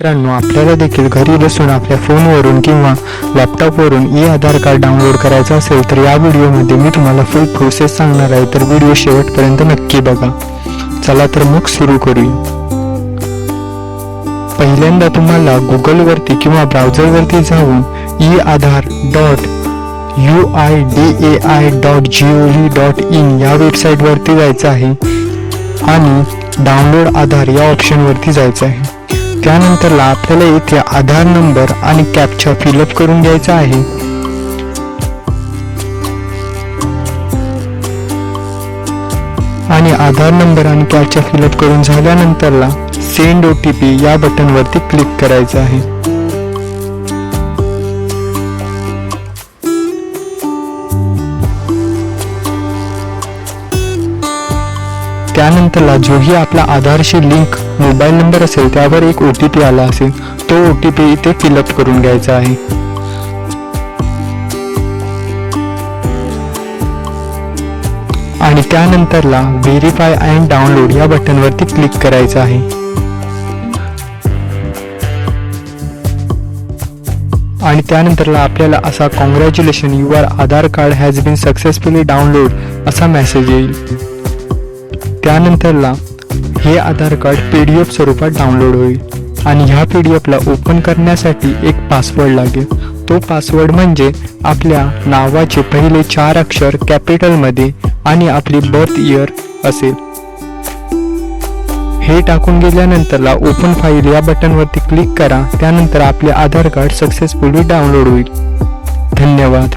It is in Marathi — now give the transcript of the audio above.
मित्रांनो आपल्याला देखील घरी बसून आपल्या फोनवरून किंवा लॅपटॉपवरून ई आधार कार्ड डाउनलोड करायचं असेल तर या व्हिडिओमध्ये मी तुम्हाला फुल प्रोसेस सांगणार आहे. तर व्हिडिओ शेवटपर्यंत नक्की बघा. चला तर मग सुरू करूया. पहिल्यांदा तुम्हाला गुगलवरती किंवा ब्राउझरवरती जाऊन e Aadhaar dot U I D A I dot G O V dot in या वेबसाईटवरती जायचं आहे आणि डाउनलोड आधार या ऑप्शनवरती जायचं आहे. त्यानंतरला आपल्याला इथे आधार नंबर आणि कॅपचा फिलअप करून घ्यायचा आहे. आणि आधार नंबर आणि कॅपचा फिलअप करून झाल्यानंतरला सेंड ओ टी पी या बटनवरती क्लिक करायचं आहे. त्यानंतरला जोही आपला आधारशी लिंक मोबाईल नंबर असेल त्यावर एक ओ टी पी आला असेल तो ओ टी पी इथे फिलअप करून घ्यायचा आहे. आणि त्यानंतरला व्हेरीफाय अँड डाउनलोड या बटनवरती क्लिक करायचं आहे. आणि त्यानंतरला आपल्याला असा congratulation your Aadhaar card has been successfully download असा मेसेज येईल. त्यानंतरला हे Aadhaar card P D F स्वरूपात डाउनलोड होईल आणि ह्या पी डी एफला ओपन करण्यासाठी एक पासवर्ड लागेल. तो पासवर्ड म्हणजे आपल्या नावाचे पहिले चार अक्षर कॅपिटलमध्ये आणि आपली बर्थ इयर असेल. हे टाकून गेल्यानंतरला ओपन फाईल या बटनवरती क्लिक करा. त्यानंतर आपले आधार कार्ड सक्सेसफुली डाउनलोड होईल. धन्यवाद.